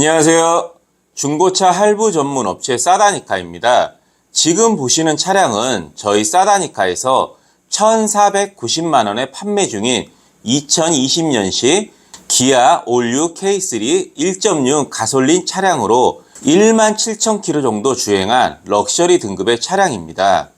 안녕하세요. 중고차 할부 전문 업체 사다니카입니다. 지금 보시는 차량은 저희 사다니카에서 1,490만원에 판매 중인 2020년식 기아 올류 K3 1.6 가솔린 차량으로 1만 7천 킬로 정도 주행한 럭셔리 등급의 차량입니다.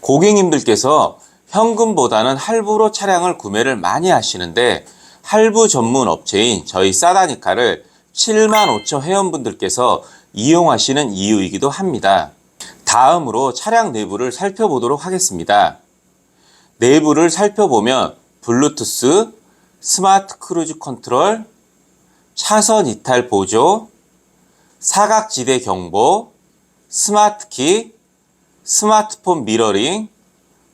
고객님들께서 현금보다는 할부로 차량을 구매를 많이 하시는데 할부 전문 업체인 저희 사다니카를 7만 5천 회원분들께서 이용하시는 이유이기도 합니다. 다음으로 차량 내부를 살펴보도록 하겠습니다. 내부를 살펴보면 블루투스, 스마트 크루즈 컨트롤, 차선 이탈 보조, 사각지대 경보, 스마트 키, 스마트폰 미러링,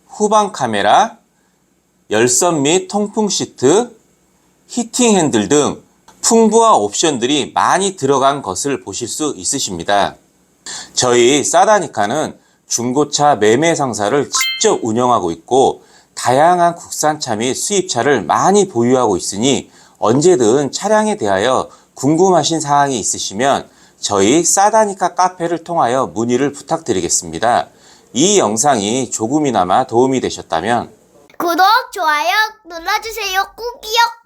후방 카메라, 열선 및 통풍 시트, 히팅 핸들 등 풍부한 옵션들이 많이 들어간 것을 보실 수 있으십니다. 저희 사다니카는 중고차 매매 상사를 직접 운영하고 있고 다양한 국산차 및 수입차를 많이 보유하고 있으니 언제든 차량에 대하여 궁금하신 사항이 있으시면 저희 사다니카 카페를 통하여 문의를 부탁드리겠습니다. 이 영상이 조금이나마 도움이 되셨다면 구독, 좋아요 눌러주세요. 꾹이요.